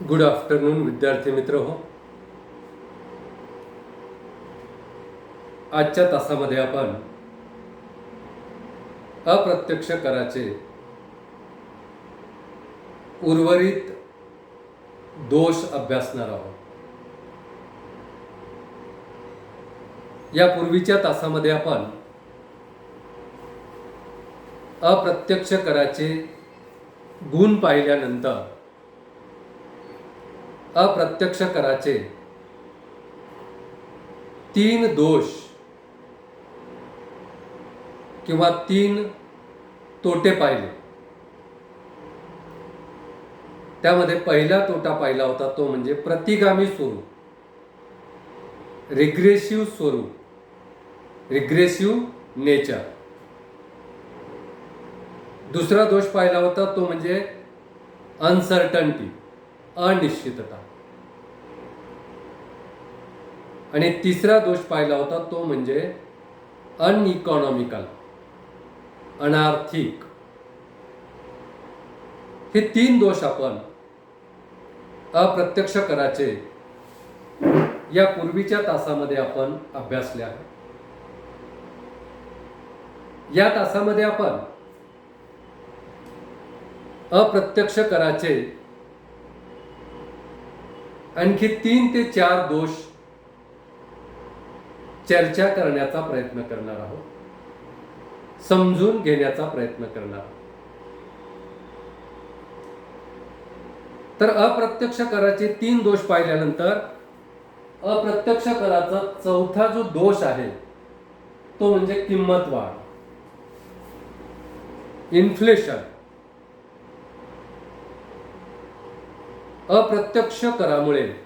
Good afternoon विद्यार्थी मित्र हो. आजच्या तासामध्ये आपण अप्रत्यक्ष कराचे उर्वरित दोष अभ्यासणार आहोत. या पूर्वीच्या तासामध्ये आपण अप्रत्यक्ष कराचे गुण पाहिल्यानंतर अप्रत्यक्ष कराचे. तीन दोष. किंवा तीन तोटे पाहिले. त्यामध्ये पहिला तोटा पाहिला होता तो म्हणजे प्रतिगामी स्वरूप. रिग्रेसिव्ह स्वरूप. Regressive nature. दुसरा दोष पाहिला होता तो म्हणजे अनसर्टन्टी अनिश्चितता. आणि तिसरा दोष पाहिला होता तो म्हणजे अनइकॉनॉमिकल अनार्थिक हे तीन दोष आपण अप्रत्यक्ष कराचे या पूर्वीच्या तासामध्ये आपण अभ्यासले आहे. या तासामध्ये आपण अप्रत्यक्ष कराचे आणखी तीन ते चार दोष चर्चा करण्याचा प्रयत्न करणार आहोत. समजून घेण्याचा प्रयत्न करणार आहोत. तर अप्रत्यक्ष कराचे तीन दोष पाहिल्यानंतर अप्रत्यक्ष कराचा चौथा जो दोष आहे तो म्हणजे किंमत वाढ. इन्फ्लेशन. अप्रत्यक्ष करामुळे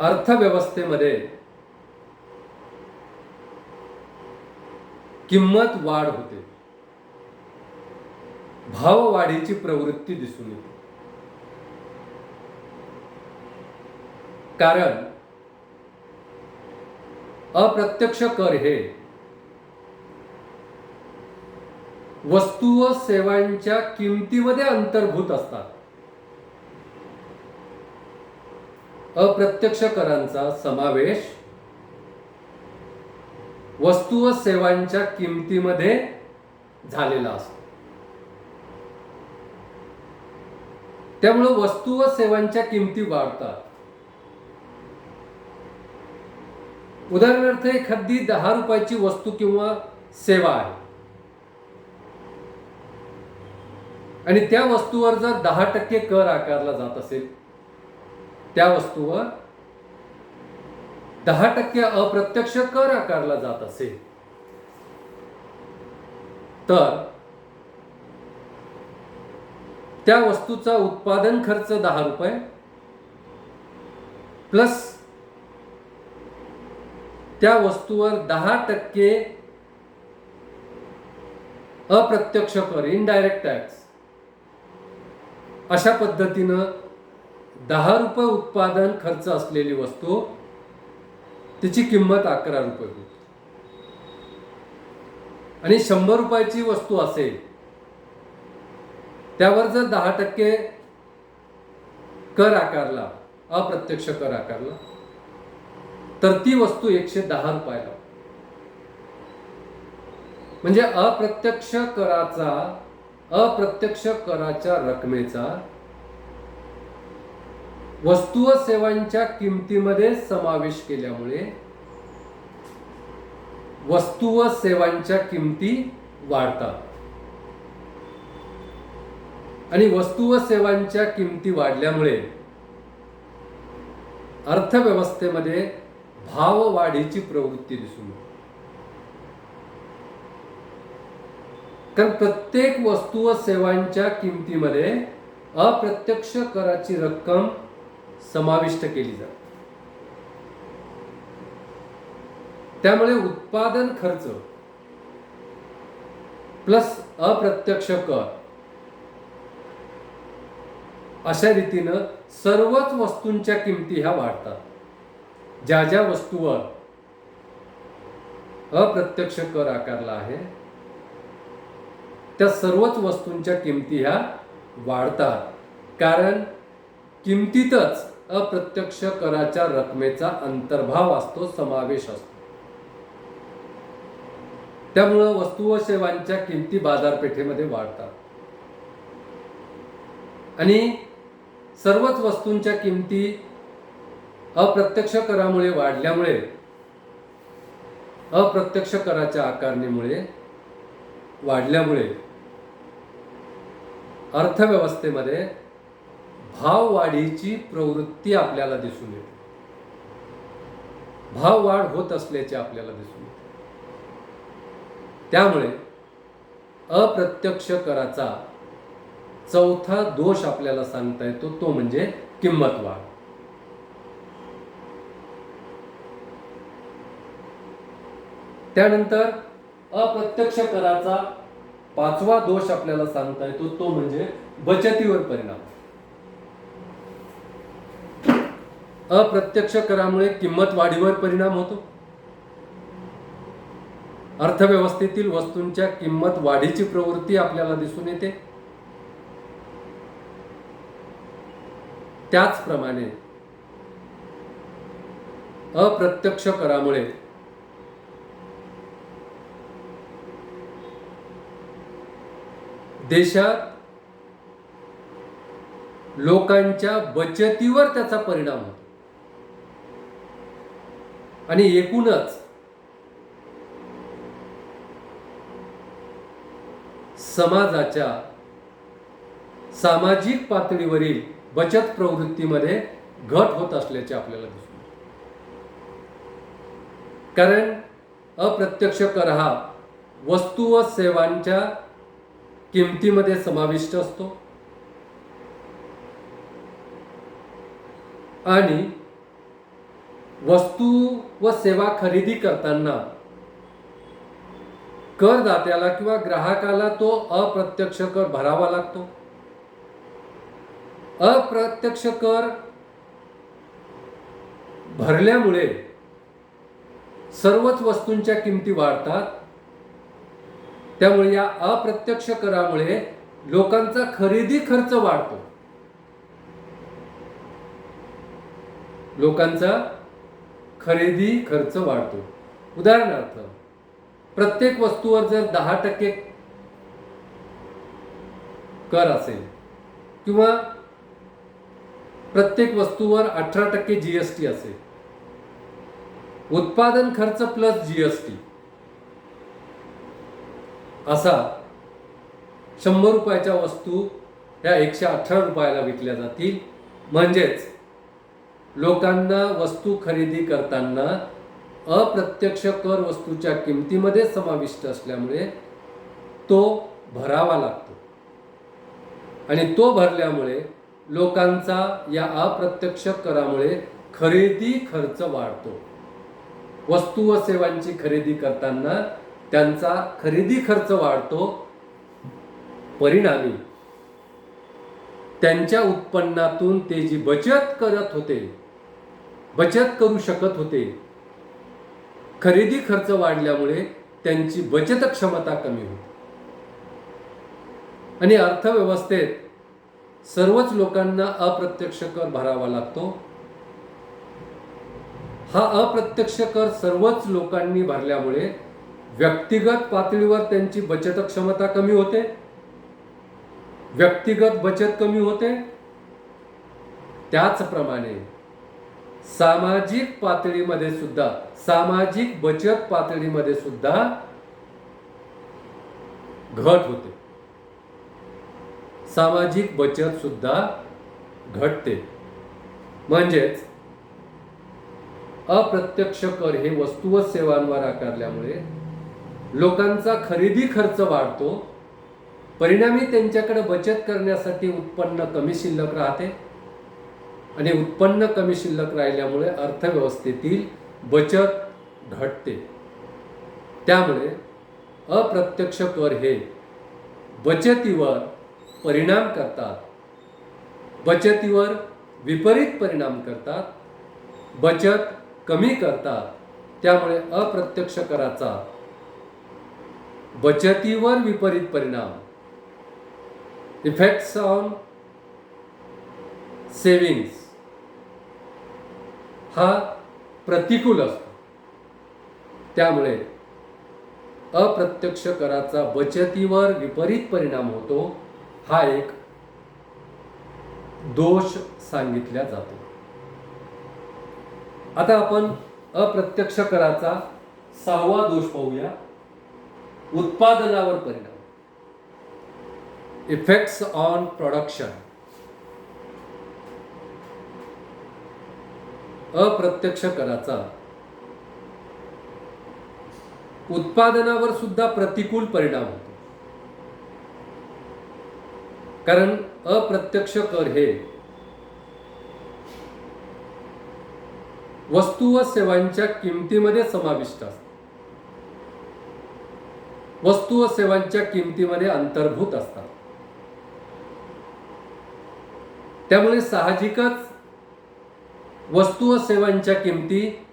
अर्थव्यवस्थेमध्ये किंमत वाढ होते. भाववाढीची प्रवृत्ती दिसून येते. कारण अप्रत्यक्ष कर हे वस्तू व सेवांच्या किमतीमध्ये अंतर्भूत असतात. अप्रत्यक्ष करांचा समावेश वस्तू व सेवांच्या किमतीमध्ये झालेला असतो. त्यामुळे वस्तू व सेवांच्या किमती वाढतात. उदाहरणार्थ एखादी दहा रुपयाची वस्तू किंवा सेवा आहे. आणि त्या वस्तूवर जर दहा टक्के कर आकारला जात असेल त्या वस्तूवर दहा टक्के अप्रत्यक्ष कर आकारला जात असेल. तर त्या वस्तूचा उत्पादन खर्च दहा रुपये प्लस त्या वस्तूवर दहा टक्के अप्रत्यक्ष कर इनडायरेक्ट टॅक्स अशा पद्धतीनं दहा रुपये उत्पादन खर्च असलेली वस्तू तिची किंमत अकरा रुपये होती. आणि शंभर रुपयाची वस्तू असेल त्यावर जर दहा टक्के कर आकारला अप्रत्यक्ष कर आकारला तर ती वस्तू एकशे दहा रुपयाला. म्हणजे अप्रत्यक्ष कराचा अप्रत्यक्ष कराच्या रकमेचा वस्तू व सेवांच्या किमतीमध्ये समावेश केल्यामुळे वस्तू व सेवांच्या किमती वाढतात. आणि वस्तू व सेवांच्या किमती वाढल्यामुळे अर्थव्यवस्थेमध्ये भाववाढीची प्रवृत्ती दिसून कारण प्रत्येक वस्तू व सेवांच्या किमतीमध्ये अप्रत्यक्ष कराची रक्कम समाविष्ट केली जाते. त्यामुळे उत्पादन खर्च प्लस अप्रत्यक्ष कर अशा रीतीनं सर्वच वस्तूंच्या किमती ह्या वाढतात. ज्या ज्या वस्तूवर अप्रत्यक्ष कर आकारला आहे त्या सर्वच वस्तूंच्या किमती ह्या वाढतात. कारण किमतीतच अप्रत्यक्ष कराच्या रकमेचा अंतर्भाव असतो समावेश असतो. त्यामुळं वस्तू व सेवांच्या किमती बाजारपेठेमध्ये वाढतात. आणि सर्वच वस्तूंच्या किमती अप्रत्यक्ष करामुळे वाढल्यामुळे अप्रत्यक्ष कराच्या आकारणीमुळे वाढल्यामुळे अर्थव्यवस्थेमध्ये भाववाढीची प्रवृत्ती आपल्याला दिसून येते. भाववाढ होत असल्याचे आपल्याला दिसून येते. त्यामुळे अप्रत्यक्ष कराचा चौथा दोष आपल्याला सांगता येतो तो म्हणजे किंमत वाढ त्यानंतर अप्रत्यक्ष कराचा पाचवा दोष आपल्याला सांगता येतो तो म्हणजे बचतीवर परिणाम. अप्रत्यक्ष करामुळे किंमत वाढीवर परिणाम होतो. अर्थव्यवस्थेतील वस्तूंच्या किंमत वाढीची प्रवृत्ती आपल्याला दिसून येते. त्याचप्रमाणे अप्रत्यक्ष करामुळे देशात लोकांच्या बचतीवर त्याचा परिणाम होतो. आणि एकूणच समाजाच्या सामाजिक पातळीवरील बचत प्रवृत्तीमध्ये घट होत असल्याचे आपल्याला दिसून कारण अप्रत्यक्ष कर हा वस्तू व सेवांच्या किमतीमध्ये समाविष्ट असतो. आणि वस्तू व सेवा खरेदी करताना करदात्याला किंवा ग्राहकाला तो अप्रत्यक्ष कर भरावा लागतो. अप्रत्यक्ष कर भरल्यामुळे सर्वच वस्तूंच्या किमती वाढतात. त्यामुळे या अप्रत्यक्ष करामुळे लोकांचा खरेदी खर्च वाढतो. लोकांचा खरेदी खर्च वाढतो. उदाहरणार्थ प्रत्येक वस्तूवर जर दहा टक्के कर असेल किंवा प्रत्येक वस्तूवर अठरा टक्के जीएसटी असेल उत्पादन खर्च प्लस जीएसटी असा शंभर रुपयाच्या वस्तू ह्या एकशे अठरा रुपयाला विकल्या जातील. म्हणजेच लोकांना वस्तू खरेदी करताना अप्रत्यक्ष कर वस्तूच्या किमतीमध्ये समाविष्ट असल्यामुळे तो भरावा लागतो. आणि तो भरल्यामुळे लोकांचा या अप्रत्यक्ष करामुळे खरेदी खर्च वाढतो. वस्तू व सेवांची खरेदी करताना त्यांचा खरेदी खर्च वाढतो. परिणामी त्यांच्या उत्पन्नातून ते जी बचत करत होते बचत करू शकत होते. खरेदी खर्च वाढल्यामुळे त्यांची बचत क्षमता कमी होती. आणि अर्थव्यवस्थेत सर्वच लोकांना अप्रत्यक्ष कर भरावा लागतो. हा अप्रत्यक्ष कर सर्वच लोकांनी भरल्यामुळे व्यक्तिगत पातळीवर त्यांची बचत क्षमता कमी होते. व्यक्तिगत बचत कमी होते. त्याचप्रमाणे सामाजिक पातळीमध्ये सुद्धा सामाजिक बचत पातळीमध्ये सुद्धा घट होते. सामाजिक बचत सुद्धा घटते. म्हणजेच अप्रत्यक्ष कर हे वस्तू व सेवांवर आकारल्यामुळे लोकांचा खरेदी खर्च वाढतो परिणामी त्यांच्याकडे बचत करण्यासाठी उत्पन्न कमी शिल्लक राहते आणि उत्पन्न कमी शिल्लक राहिल्यामुळे अर्थव्यवस्थेतील बचत घटते. त्यामुळे अप्रत्यक्ष कर हे बचतीवर परिणाम करतात. बचतीवर विपरीत परिणाम करतात. बचत कमी करतात. त्यामुळे अप्रत्यक्ष कराचा बचतीवर विपरीत परिणाम. इफेक्ट्स ऑन सेविंग्स हा प्रतिकूल असतो. त्यामुळे अप्रत्यक्ष कराचा बचतीवर विपरीत परिणाम होतो हा एक दोष सांगितला जातो. आता आपण अप्रत्यक्ष कराचा सहावा दोष पाहूया. उत्पादनावर परिणाम. इफेक्ट्स ऑन प्रोडक्शन अप्रत्यक्ष कराचा. उत्पादनावर सुद्धा प्रतिकूल परिणाम होतो. कारण अप्रत्यक्ष कर हे वस्तू व सेवांच्या किमतीमध्ये समाविष्ट असतात वस्तू व सेवांच्या किमतीमध्ये अंतर्भूत असतात. त्यामुळे साहजिकच वस्तू व सेवांच्या किमती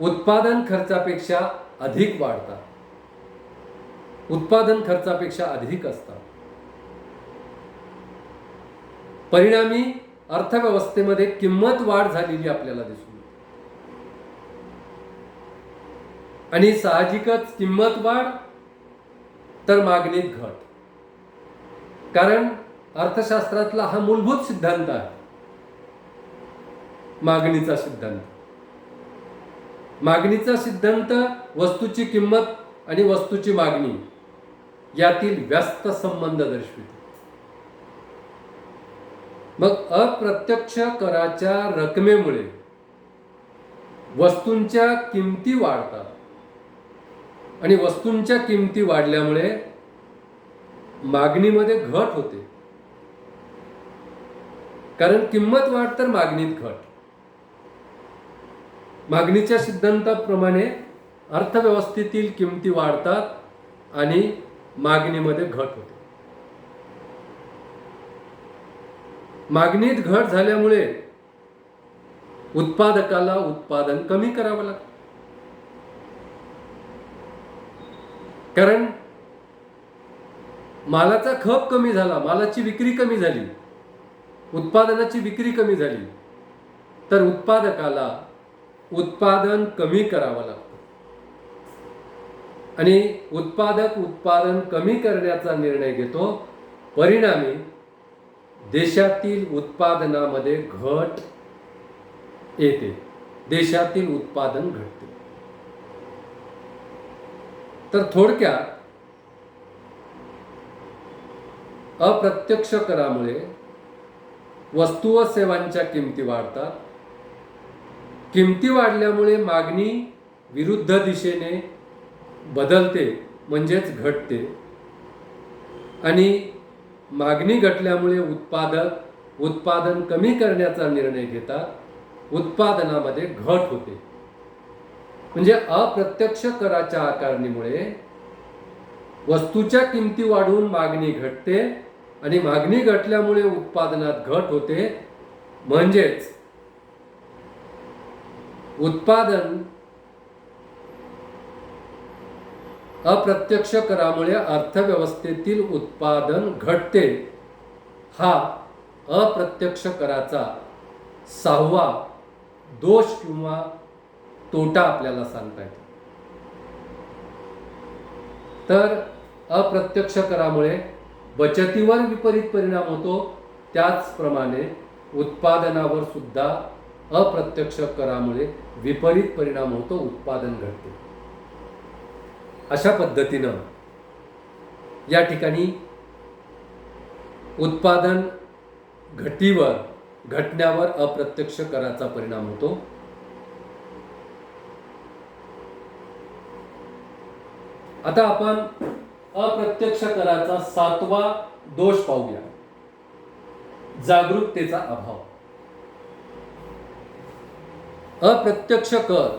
उत्पादन खर्चापेक्षा अधिक वाढतात. उत्पादन खर्चापेक्षा अधिक असतात. परिणामी अर्थव्यवस्थेमध्ये किंमत वाढ झालेली आपल्याला दिसून आणि साहजिकच किंमत वाढ तर मागणीत घट. कारण अर्थशास्त्रातला हा मूलभूत सिद्धांत आहे. मागणीचा सिद्धांत. मागणीचा सिद्धांत वस्तूची किंमत आणि वस्तूची मागणी यातील व्यस्त संबंध दर्शवितो. मग अप्रत्यक्ष कराच्या रकमेमुळे वस्तूंच्या किमती वाढतात. आणि वस्तूंच्या किमती वाढल्यामुळे मागणीमध्ये घट होते. कारण किंमत वाढ तर मागणीत घट. मागणीच्या सिद्धांताप्रमाणे अर्थव्यवस्थेतील किमती वाढतात आणि मागणीमध्ये घट होते. मागणीत घट झाल्यामुळे उत्पादकाला उत्पादन कमी करावं लागतं. कारण मालाचा खप कमी झाला मालाची विक्री कमी झाली उत्पादनाची विक्री कमी झाली तर उत्पादकाला उत्पादन कमी करावं लागतं. आणि उत्पादक उत्पादन कमी करण्याचा निर्णय घेतो परिणामी देशातील उत्पादनामध्ये घट येते. देशातील उत्पादन घटते. तर थोडक्यात अप्रत्यक्ष करामुळे वस्तू व सेवांच्या किमती वाढतात किमती वाढल्यामुळे मागणी विरुद्ध दिशेने बदलते म्हणजेच घटते. आणि मागणी घटल्यामुळे उत्पादक उत्पादन कमी करण्याचा निर्णय घेतात उत्पादनामध्ये घट होते. म्हणजे अप्रत्यक्ष कराच्या आकारणीमुळे वस्तूच्या किमती वाढून मागणी घटते आणि मागणी घटल्यामुळे उत्पादनात घट होते म्हणजेच उत्पादन अप्रत्यक्ष करामुळे अर्थव्यवस्थेतील उत्पादन घटते. हा अप्रत्यक्ष कराचा सहावा दोष किंवा तोटा आपल्याला सांगता येतो. तर अप्रत्यक्ष करामुळे बचतीवर विपरीत परिणाम होतो. त्याचप्रमाणे उत्पादनावर सुद्धा अप्रत्यक्ष करामुळे विपरीत परिणाम होतो उत्पादन घडते अशा पद्धतीनं या ठिकाणी उत्पादन घटीवर घटण्यावर अप्रत्यक्ष कराचा परिणाम होतो. आता आपण अप्रत्यक्ष कराचा सातवा दोष पाहूया. जागरूकतेचा अभाव. अप्रत्यक्ष कर.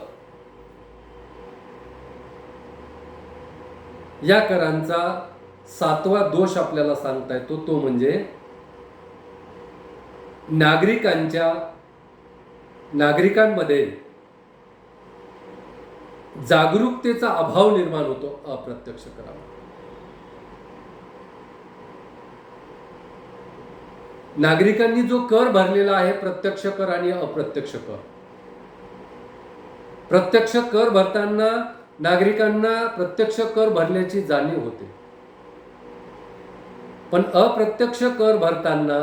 या करांचा सातवा दोष आपल्याला सांगता येतो तो म्हणजे नागरिकांच्या नागरिकांमध्ये जागरूकतेचा अभाव निर्माण होतो अप्रत्यक्ष करावा नागरिकांनी जो कर भरलेला आहे प्रत्यक्ष कर आणि अप्रत्यक्ष कर. प्रत्यक्ष कर भरताना नागरिकांना प्रत्यक्ष कर भरल्याची जाणीव होते. पण अप्रत्यक्ष कर भरताना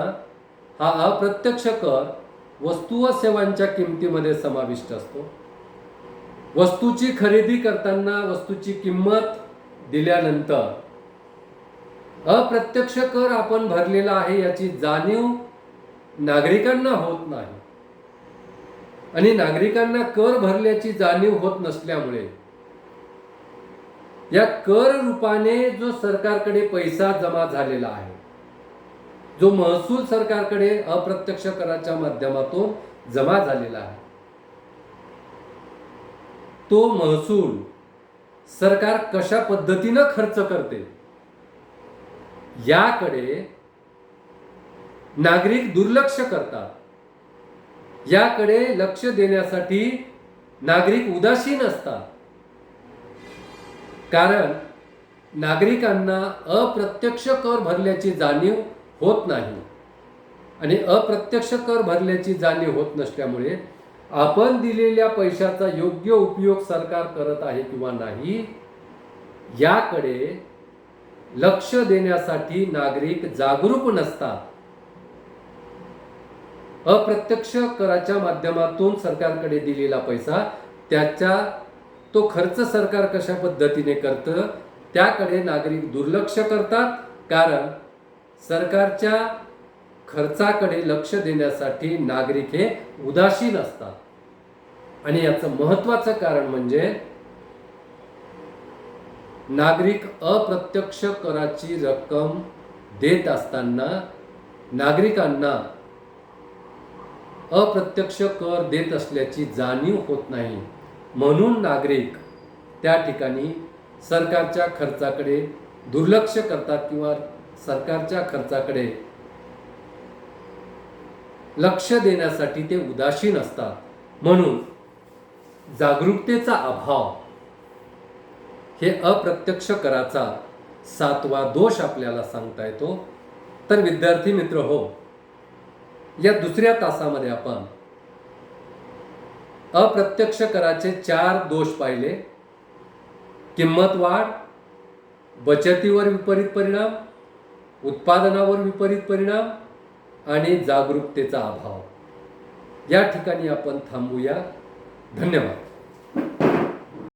हा अप्रत्यक्ष कर वस्तू व सेवांच्या किमतीमध्ये समाविष्ट असतो. वस्तूची खरेदी करताना वस्तूची किंमत दिल्यानंतर अप्रत्यक्ष कर आपण भरलेला आहे याची जाणीव नागरिकांना होत नाही. आणि नागरिकांना कर भरल्याची जाणीव होत नसल्यामुळे. या कर रूपाने जो सरकारकडे पैसा जमा झालेला आहे जो महसूल सरकारकडे अप्रत्यक्ष कराच्या माध्यमातून जमा झालेला आहे तो महसूल सरकार कशा पद्धतीनं खर्च करते याकडे नागरिक दुर्लक्ष करतात. याकडे लक्ष देण्यासाठी नागरिक उदासीन असतात. कारण नागरिकांना अप्रत्यक्ष कर भरल्याची जाणीव होत नाही. आणि अप्रत्यक्ष कर भरल्याची जाणीव होत नसल्यामुळे आपण दिलेल्या पैशाचा योग्य उपयोग सरकार करत आहे किंवा नाही याकडे लक्ष देण्यासाठी नागरिक जागरूक नसतात. अप्रत्यक्ष कराच्या माध्यमातून सरकारकडे दिलेला पैसा त्याच्या तो खर्च सरकार कशा पद्धतीने करतं त्याकडे नागरिक दुर्लक्ष करतात. कारण सरकारच्या खर्चाकडे लक्ष देण्यासाठी नागरिक हे उदासीन असतात. आणि याचं महत्वाचं कारण म्हणजे नागरिक अप्रत्यक्ष कराची रक्कम देत असताना नागरिकांना अप्रत्यक्ष कर देत असल्याची जाणीव होत नाही. म्हणून नागरिक त्या ठिकाणी सरकारच्या खर्चाकडे दुर्लक्ष करतात किंवा सरकारच्या खर्चाकडे लक्ष देण्यासाठी ते उदासीन असतात. म्हणून जागरूकतेचा अभाव हे अप्रत्यक्ष कराचा सातवा दोष आपल्याला सांगता येतो. तर विद्यार्थी मित्र हो या दुसऱ्या तासामध्ये आपण अप्रत्यक्ष कराचे चार दोष पाहिले. किंमत वाढ बचतीवर विपरीत परिणाम उत्पादनावर विपरीत परिणाम आणि जागरूकतेचा अभाव. या ठिकाणी आपण थांबूया. धन्यवाद.